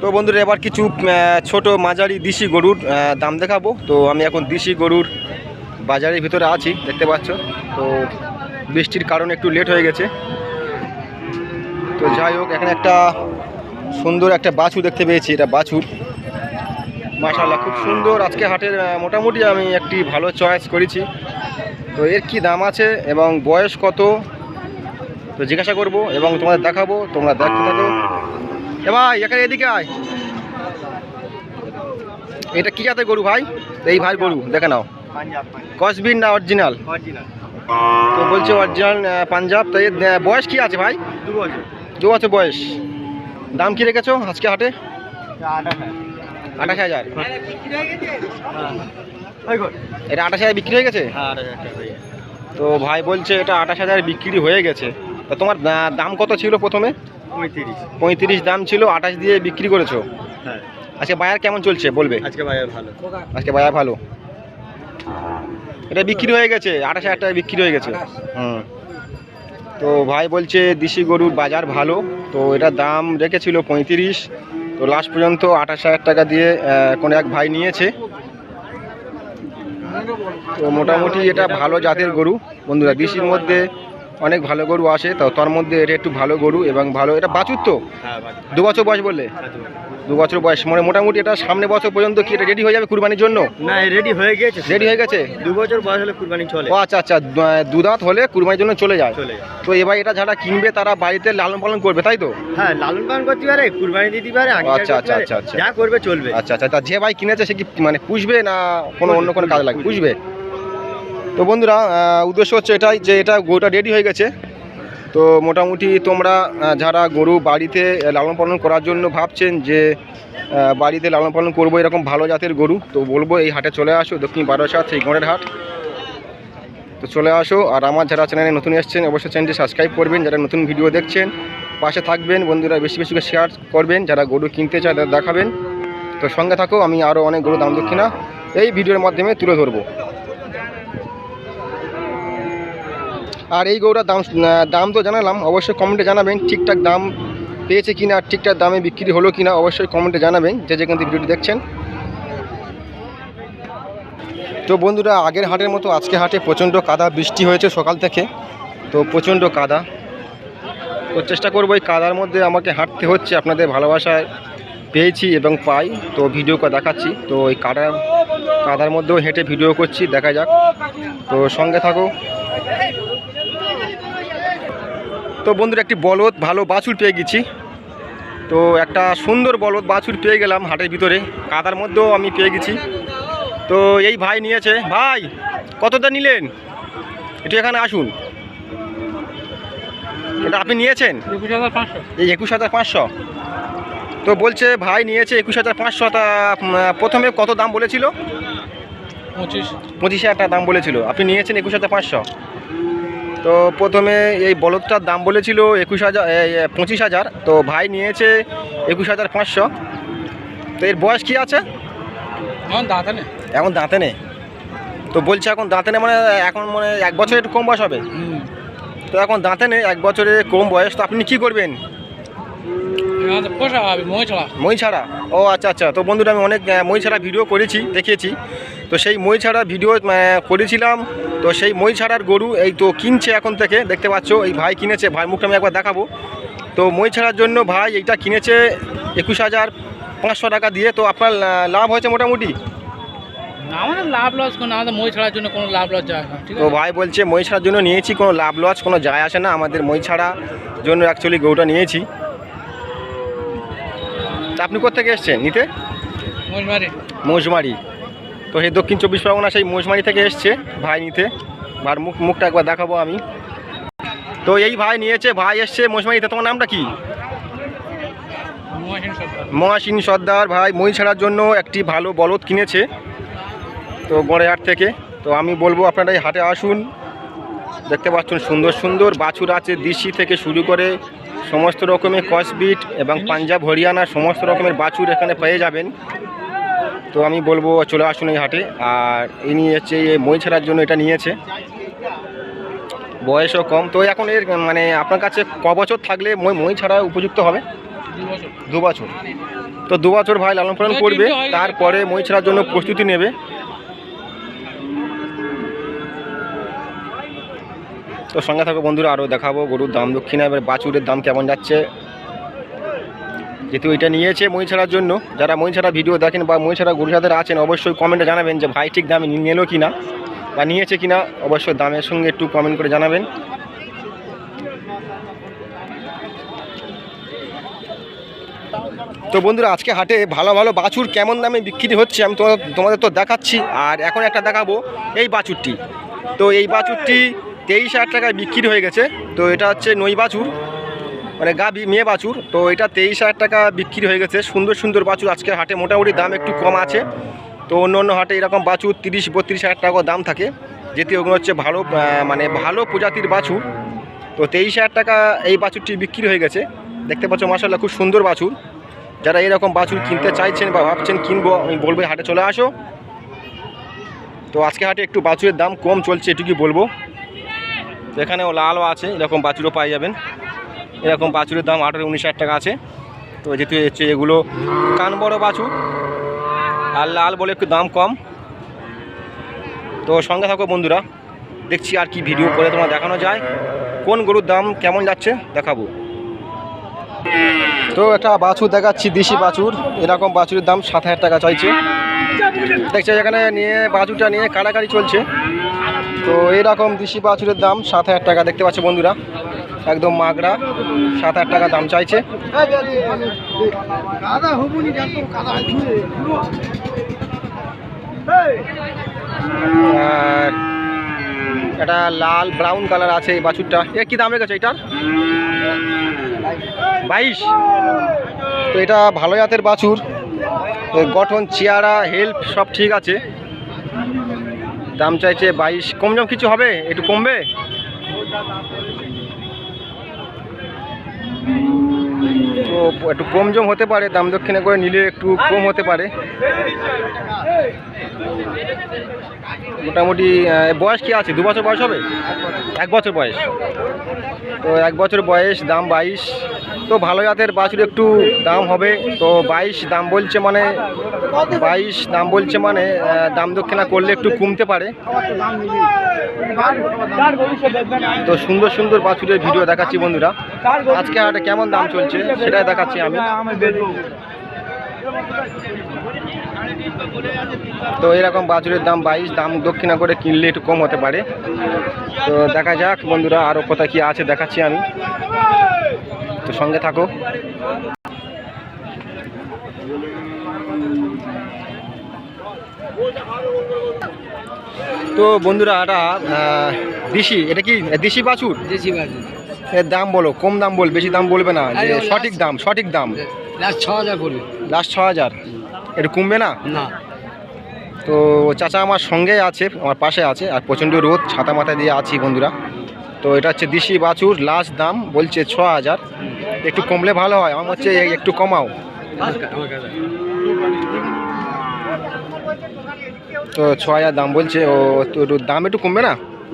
তো বন্ধুরা, এবার কিছু ছোট মাঝারি দেশি গরুর দাম দেখাবো। তো আমি এখন দেশি গরুর বাজারের ভিতরে আছি, দেখতে পাচ্ছ? তো বৃষ্টির কারণে একটু লেট হয়ে গেছে। তো যাই হোক, এখানে একটা সুন্দর একটা বাছুর দেখতে পেয়েছি, এটা বাছুর। মাশাল্লাহ খুব সুন্দর। আজকে হাটের মোটামুটি আমি একটি ভালো চয়েস করেছি। তো এর কি দাম আছে এবং বয়স কত? তো জিজ্ঞাসা করব এবং তোমাদের দেখাবো, তোমরা দেখতে থাকো। এ ভাই এখানে এদিকে আয়। এটা কি জাতের গরু ভাই? এই ভাই গরু দেখে নাও। কসবিন না অরিজিনাল? তো বলছে অরিজিনাল পাঞ্জাব তো বয়স কি আছে ভাই? দু বছর। বয়স। দাম কি রেখেছো আজকে হাটে? আঠাশ হাজার। এটা আঠাশ হাজার বিক্রি হয়ে গেছে? তো ভাই বলছে এটা আঠাশ হাজার বিক্রি হয়ে গেছে। তো তোমার দাম কত ছিল প্রথমে? পঁয়ত্রিশ। পঁয়ত্রিশ দাম ছিল আঠাশ দিয়ে বিক্রি করেছ? হ্যাঁ। আজকে বাজার কেমন চলছে বলবে? আজকে বাজার ভালো। আজকে বাজার ভালো। এটা বিক্রি হয়ে গেছে আঠাশ হাজার টাকা বিক্রি হয়ে গেছে। হুম। তো ভাই বলছে দেশি গরুর বাজার ভালো। তো এটা দাম রেখেছিল পঁয়ত্রিশ। তো লাস্ট পর্যন্ত আঠাশ হাজার টাকা দিয়ে কোনো এক ভাই নিয়েছে। তো মোটামুটি এটা ভালো জাতের গরু বন্ধুরা। দেশির মধ্যে অনেক ভালো গরু আসে তো তার মধ্যে এটা একটু ভালো গরু এবং ভালো এটা বাছুর তো? হ্যাঁ দু বছর বয়স বললে? দু বছর। বয়স মানে মোটামুটি এটা সামনে বছর পর্যন্ত কি এটা রেডি হয়ে যাবে কুরবানির জন্য? না রেডি হয়ে গেছে রেডি হয়ে গেছে? দু বছর বয়স হলে কুরবানি চলে। ও আচ্ছা আচ্ছা দু- দাঁত হলে কুরবানির জন্য চলে যায়। চলে যায়। তো এবার এটা যারা কিনবে তারা বাড়িতে লালন পালন করবে তাই তো? হ্যাঁ লালন পালন করতে পারে কুরবানি দিতে পারে আচ্ছা, আচ্ছা, আচ্ছা, আচ্ছা। যা করবে চলবে। আচ্ছা আচ্ছা তা যে ভাই কিনেছে সে কি মানে পুষবে না কোনো অন্য কোনো কাজ লাগবে? পুষবে? তো বন্ধুরা উদ্দেশ্য হচ্ছে এটাই যে এটা গরুটা রেডি হয়ে গেছে। তো মোটামুটি তোমরা যারা গরু বাড়িতে লালন পালন করার জন্য ভাবছেন যে বাড়িতে লালন পালন করব এরকম ভালো জাতের গরু, তো বলব এই হাটে চলে আসো, দক্ষিণ বারোসাত সেই গড়ের হাট। তো চলে আসো, আর আমার যারা চ্যানেলে নতুন এসেছেন, অবশ্যই চ্যানেলটি সাবস্ক্রাইব করবেন, যারা নতুন ভিডিও দেখছেন, পাশে থাকবেন, বন্ধুরা বেশি বেশি করে শেয়ার করবেন, যারা গরু কিনতে চায় তাদের দেখাবেন। তো সঙ্গে থাকো, আমি আরও অনেক গরু দাম দক্ষিণা এই ভিডিওর মাধ্যমে তুলে ধরবো। আর এই গরুটার দাম দাম তো জানালাম, অবশ্যই কমেন্টে জানাবেন ঠিকঠাক দাম পেয়েছে কিনা, ঠিকঠাক দামে বিক্রি হলো কি না অবশ্যই কমেন্টে জানাবেন, যে যেখান থেকে ভিডিওটি দেখছেন। তো বন্ধুরা, আগের হাটের মতো আজকে হাটে প্রচণ্ড কাদা, বৃষ্টি হয়েছে সকাল থেকে, তো প্রচণ্ড কাদা। তো চেষ্টা করব এই কাদার মধ্যে আমাকে হাঁটতে হচ্ছে, আপনাদের ভালোবাসায় পেয়েছি এবং পাই, তো ভিডিও দেখাচ্ছি। তো ওই কাদার কাদার মধ্যেও হেঁটে ভিডিও করছি, দেখা যাক। তো সঙ্গে থাকো। তো বন্ধুরা একটি বলদ ভালো বাছুর পেয়ে গেছি। তো একটা সুন্দর বলদ বাছুর পেয়ে গেলাম হাটের ভিতরে কাদার মধ্যেও আমি পেয়ে গেছি। তো এই ভাই নিয়েছে ভাই কতটা নিলেন? একটু এখানে আসুন। এটা আপনি নিয়েছেন? একুশ হাজার পাঁচশো। এই একুশ হাজার পাঁচশো। তো বলছে ভাই নিয়েছে একুশ হাজার পাঁচশো তা প্রথমে কত দাম বলেছিল? পঁচিশ। পঁচিশ হাজার টাকা দাম বলেছিল। আপনি নিয়েছেন একুশ হাজার পাঁচশো। তো প্রথমে এই বলদটার দাম বলেছিল একুশ হাজার পঁচিশ হাজার। তো ভাই নিয়েছে একুশ হাজার পাঁচশো। তো এর বয়স কি আছে? এখন দাঁতা নেই। এখন দাঁতে নেই। তো বলছে এখন দাঁতে নেই মানে এখন মানে এক বছর একটু কম বয়স হবে? তো এখন দাঁতে নেই এক বছরে কম বয়স। তো আপনি কি করবেন? মই ছাড়া মই ছাড়া ও আচ্ছা আচ্ছা। তো বন্ধুরা আমি অনেক মই ছাড়া ভিডিও করেছি দেখিয়েছি। তো সেই মই ছাড়া ভিডিও করেছিলাম। তো সেই মই ছাড়ার গরু এই তো কিনছে এখন থেকে দেখতে পাচ্ছ এই ভাই কিনেছে ভাই মুখটা আমি একবার দেখাবো। তো মই ছাড়ার জন্য ভাই এইটা কিনেছে একুশ হাজার পাঁচশো টাকা দিয়ে। তো আপনার লাভ হয়েছে মোটামুটি? আমাদের লাভ লস কোনো আমাদের মই ছাড়ার জন্য কোনো লাভ লস যায় না তো ভাই বলছে মই ছাড়ার জন্য নিয়েছি কোনো লাভ লস কোনো যায় আসে না। আমাদের মই ছাড়া জন্য অ্যাকচুয়ালি গরুটা নিয়েছি। আপনি কোথেকে এসছেন নিতে? মৌসুমারি তো সেই দক্ষিণ চব্বিশ পরগনা সেই মৌসুমারি থেকে এসছে ভাই নিতে। ভার মুখ মুখটা একবার দেখাবো আমি। তো এই ভাই নিয়েছে ভাই এসছে মৌসুমারিতে তোমার নামটা কি? মহাসিন মহাসিন সর্দার ভাই মই ছাড়ার জন্য একটি ভালো বলদ কিনেছে। তো গড়েহাট থেকে। তো আমি বলব আপনারা এই হাটে আসুন। দেখতে পাচ্ছেন সুন্দর সুন্দর বাছুর আছে দিশি থেকে শুরু করে সমস্ত রকমের কসবিট এবং পাঞ্জাব হরিয়ানা সমস্ত রকমের বাছুর এখানে পেয়ে যাবেন। তো আমি বলব চলে আসুন এই হাটে। আর ইনি হচ্ছে এই মই ছাড়ার জন্য এটা নিয়েছে। বয়সও কম। তো এখন এর মানে আপনার কাছে ক বছর থাকলে মই মই ছাড়া উপযুক্ত হবে? দু বছর। দু বছর তো দু বছর ভাই লালন পালন করবে তারপরে মই ছাড়ার জন্য প্রস্তুতি নেবে। তো সঙ্গে থাকো বন্ধুরা আরও দেখাবো গরুর দাম দক্ষিণা এবার বাছুরের দাম কেমন যাচ্ছে। যেহেতু এটা নিয়েছে মই ছাড়ার জন্য, যারা মই ছাড়া ভিডিও দেখেন বা মই ছাড়া গরু আছেন, অবশ্যই কমেন্টে জানাবেন যে ভাই ঠিক দামে নিয়ে এলো কি না বা নিয়েছে কিনা, অবশ্যই দামের সঙ্গে একটু কমেন্ট করে জানাবেন। তো বন্ধুরা, আজকে হাটে ভালো ভালো বাছুর কেমন দামে বিক্রি হচ্ছে আমি তোমাদের তোমাদের তো দেখাচ্ছি, আর এখন একটা দেখাবো এই বাছুরটি। তো এই বাছুরটি তেইশ হাজার টাকায় বিক্রি হয়ে গেছে। তো এটা হচ্ছে নই বাছুর। মানে গাবি মেয়ে বাছুর। তো এটা তেইশ হাজার টাকা বিক্রি হয়ে গেছে। সুন্দর সুন্দর বাছুর। আজকে হাটে মোটামুটি দাম একটু কম আছে। তো অন্য অন্য হাটে এরকম বাছুর তিরিশ, বত্রিশ হাজার টাকা দাম থাকে। যেটি ওগুলো হচ্ছে ভালো মানে ভালো প্রজাতির বাছুর। তো তেইশ হাজার টাকা এই বাছুরটি বিক্রি হয়ে গেছে। দেখতে পাচ্ছ মাসাল্লাহ খুব সুন্দর বাছুর। যারা এরকম বাছুর কিনতে চাইছেন বা ভাবছেন কিনবো, আমি বলব হাটে চলে আসো। তো আজকে হাটে একটু বাছুরের দাম কম চলছে, এটুকুই বলব। এখানেও লালও আছে, এরকম বাছুরও পাই যাবেন। এরকম বাছুরের দাম আঠারো উনিশ হাজার টাকা আছে। তো যেহেতু হচ্ছে এগুলো কান বড় বাছুর। আর লাল বলে একটু দাম কম। তো সঙ্গে থাকো বন্ধুরা, দেখছি আর কি ভিডিও করে তোমার দেখানো যায়। কোন গরুর দাম কেমন যাচ্ছে দেখাবো। তো একটা বাছুর দেখাচ্ছি, দেশি বাছুর। এরকম বাছুরের দাম সাত হাজার টাকা চাইছে। দেখছে এখানে নিয়ে বাছুরটা নিয়ে কাড়াকাড়ি চলছে। তো এরকম দেশি বাছুরের দাম সাত হাজার টাকা দেখতে পাচ্ছে বন্ধুরা। একদম মাগড়া সাত হাজার টাকা দাম চাইছে। আর এটা লাল ব্রাউন কালার আছে এই বাছুরটা। এ কি দাম রেখেছে এটার? বাইশ। তো এটা ভালো জাতের বাছুর। গঠন চেয়ারা হেল্প সব ঠিক আছে। দাম চাইছে বাইশ। কম জম কিছু হবে? একটু কমবে? তো একটু কম জম হতে পারে, দাম দক্ষিণে করে নিলে একটু কম হতে পারে। মোটামুটি বয়স কি আছে? দু বছর বয়স হবে? এক বছর বয়স। তো এক বছর বয়স, দাম বাইশ। তো ভালো জাতের বাছুর একটু দাম হবে। তো বাইশ দাম বলছে মানে বাইশ দাম বলছে মানে দাম দক্ষিণা করলে একটু কমতে পারে। তো সুন্দর সুন্দর বাছুরের ভিডিও দেখাচ্ছি বন্ধুরা। আজকে হাটে কেমন দাম চলছে সেটাই দেখাচ্ছি আমি। তো এরকম বাছুরের দাম বাইশ, দাম দক্ষিণা করে কিনলে একটু কম হতে পারে। তো দেখা যাক বন্ধুরা আরও কোথায় কি আছে দেখাচ্ছি আমি। তো সঙ্গে থাকো। তো বন্ধুরা এটা দেশি এটা কি? দেশি বাছুর? দেশি বাজে এর দাম বলো কম দাম বল বেশি দাম বলবে না যে সঠিক দাম সঠিক দাম। লাস্ট ছ হাজার পড়বে লাস্ট ছ হাজার? একটু কমবে না? না। তো চাচা আমার সঙ্গে আছে আমার পাশে আছে আর প্রচণ্ড রোদ ছাতা মাথায় দিয়ে আছি বন্ধুরা। তো এটা হচ্ছে দেশি বাছুর লাস্ট দাম বলছে ছ হাজার। একটু কমলে ভালো হয়। আমার হচ্ছে একটু কমাও। তো ছ হাজার দাম বলছে। ও তো একটু দাম একটু কমবে না?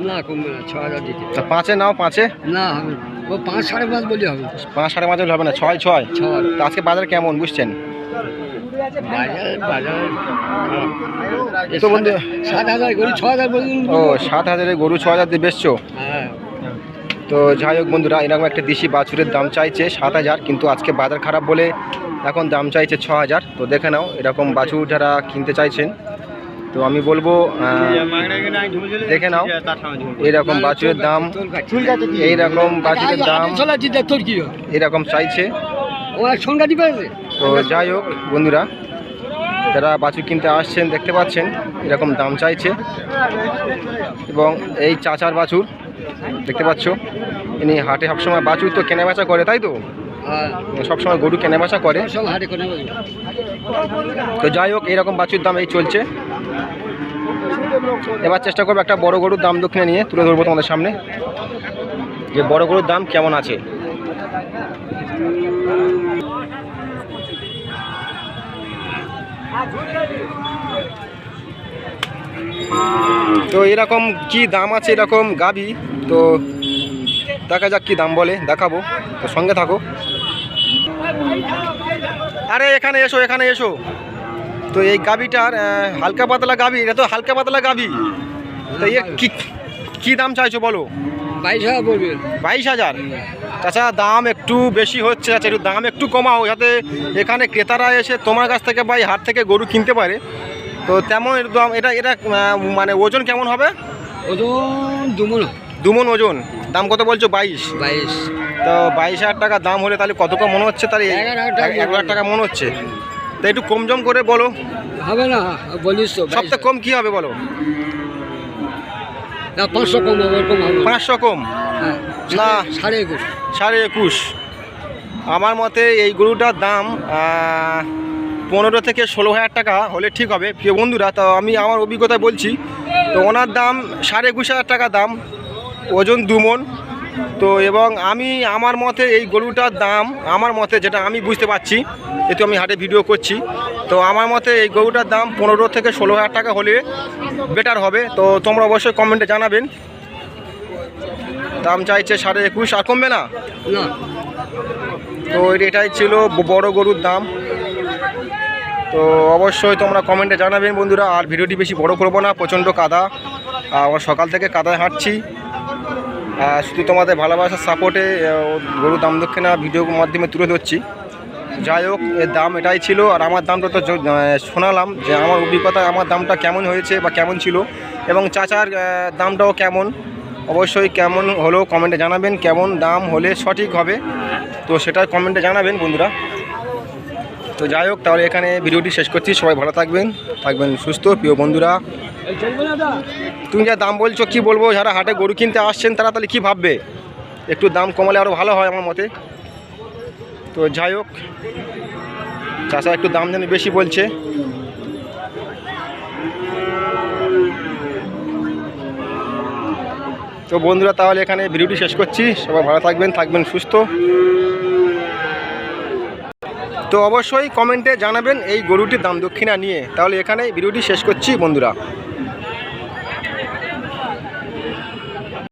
না কমবে না ছ হাজার দিতে তা পাঁচে নাও পাঁচে। না হবে ও পাঁচ সাড়ে পাঁচ বলি হবে। পাঁচ সাড়ে পাঁচ হলে হবে না। ছয় ছয় ছয় তো আজকে বাজার কেমন বুঝছেন? তো বন্ধু সাত হাজার ছ হাজার ও সাত হাজারে গরু ছ হাজার দিয়ে বেচছো। হ্যাঁ। তো যাই হোক বন্ধুরা এরকম একটা দেশি বাছুরের দাম চাইছে সাত হাজার কিন্তু আজকে বাজার খারাপ বলে এখন দাম চাইছে ছ হাজার তো দেখে নাও এরকম বাছুর যারা কিনতে চাইছেন তো আমি বলব দেখে নাও এরকম বাছুরের দাম এইরকম বাছুরের দাম? এরকম চাইছে তো যাই হোক বন্ধুরা যারা বাছুর কিনতে আসছেন দেখতে পাচ্ছেন এরকম দাম চাইছে। এবং এই চাচার বাছুর দেখতে পাচ্ছ ইনি হাটে সবসময় বাছুর তো কেনা বেচা করে তাই তো? হ্যাঁ। সবসময় গরু কেনা বেচা। করে তো যাই হোক এইরকম বাছুর দাম এই চলছে। এবার চেষ্টা করব একটা বড় গরুর দাম দক্ষিণে নিয়ে তুলে ধরবো তোমাদের সামনে। যে বড় গরুর দাম কেমন আছে? তো এরকম কি দাম আছে এরকম গাবি তো দেখা যাক কি দাম বলে দেখাবো। তো সঙ্গে থাকো। আরে এখানে এসো এখানে এসো। তো এই গাবিটার আহ, হালকা পাতলা গাবি এটা তো হালকা পাতলা গাবি তো কি কি দাম চাইছো বলো? বাইশ হাজার বাইশ হাজার? তাছাড়া দাম একটু বেশি হচ্ছে আচ্ছা একটু দাম একটু কমাও যাতে এখানে ক্রেতারা এসে তোমার কাছ থেকে বা হাট থেকে গরু কিনতে পারে। তো তেমন দাম এটা এটা মানে ওজন কেমন হবে? ওজন দুমন দুমন ওজন দাম কত বলছো? বাইশ। বাইশ। তো বাইশ হাজার টাকা দাম হলে তাহলে কত কম মনে হচ্ছে? তাহলে এগারো হাজার টাকা। এক হাজার টাকা মনে হচ্ছে। তো একটু কম জম করে বলো। হবে না বলিস তো সবথেকে কম কি হবে বলো? পাঁচশো কম হবে। পাঁচশো কম। হ্যাঁ। না। সাড়ে একুশ। সাড়ে একুশ। আমার মতে এই গরুটার দাম পনেরো থেকে ষোলো হাজার টাকা হলে ঠিক হবে। প্রিয় বন্ধুরা তো আমি আমার অভিজ্ঞতায় বলছি তো ওনার দাম সাড়ে একুশ হাজার টাকা দাম ওজন দুমন তো এবং আমি আমার মতে এই গরুটার দাম আমার মতে যেটা আমি বুঝতে পারছি যেহেতু আমি হাটে ভিডিও করছি তো আমার মতে এই গরুটার দাম পনেরো থেকে ষোলো হাজার টাকা হলে বেটার হবে। তো তোমরা অবশ্যই কমেন্টে জানাবেন। দাম চাইছে সাড়ে একুশ আর কমবে না? তো এটাই ছিল বড় গরুর দাম। তো অবশ্যই তোমরা কমেন্টে জানাবেন বন্ধুরা আর ভিডিওটি বেশি বড় করব না প্রচণ্ড কাদা। আর আমার সকাল থেকে কাদায় হাঁটছি। আর শুধু তোমাদের ভালোবাসার সাপোর্টে গরুর দাম দক্ষিণা ভিডিওর মাধ্যমে তুলে ধরছি। যাই হোক এর দাম এটাই ছিল আর আমার দামটা তো শোনালাম যে আমার অভিজ্ঞতা আমার দামটা কেমন হয়েছে বা কেমন ছিল এবং চাচার দামটাও কেমন। অবশ্যই কেমন হলো কমেন্টে জানাবেন, কেমন দাম হলে সঠিক হবে। তো সেটা কমেন্টে জানাবেন বন্ধুরা। তো যাই হোক, তাহলে এখানে ভিডিওটি শেষ করছি। সবাই ভালো থাকবেন থাকবেন সুস্থ, প্রিয় বন্ধুরা। তুমি যা দাম বলছো, কি বলব? যারা হাটে গরু কিনতে আসছেন, তারা তাহলে কি ভাববে? একটু দাম কমালে আরও ভালো হয় আমার মতে। তো যাই হোক, চাষা একটু দাম যেন বেশি বলছে। তো বন্ধুরা, তাহলে এখানে ভিডিওটি শেষ করছি। সবাই ভালো থাকবেন থাকবেন সুস্থ। তো অবশ্যই কমেন্টে জানাবেন এই গরুটির দাম দক্ষিণা নিয়ে। তাহলে এখানে ভিডিওটি শেষ করছি, বন্ধুরা।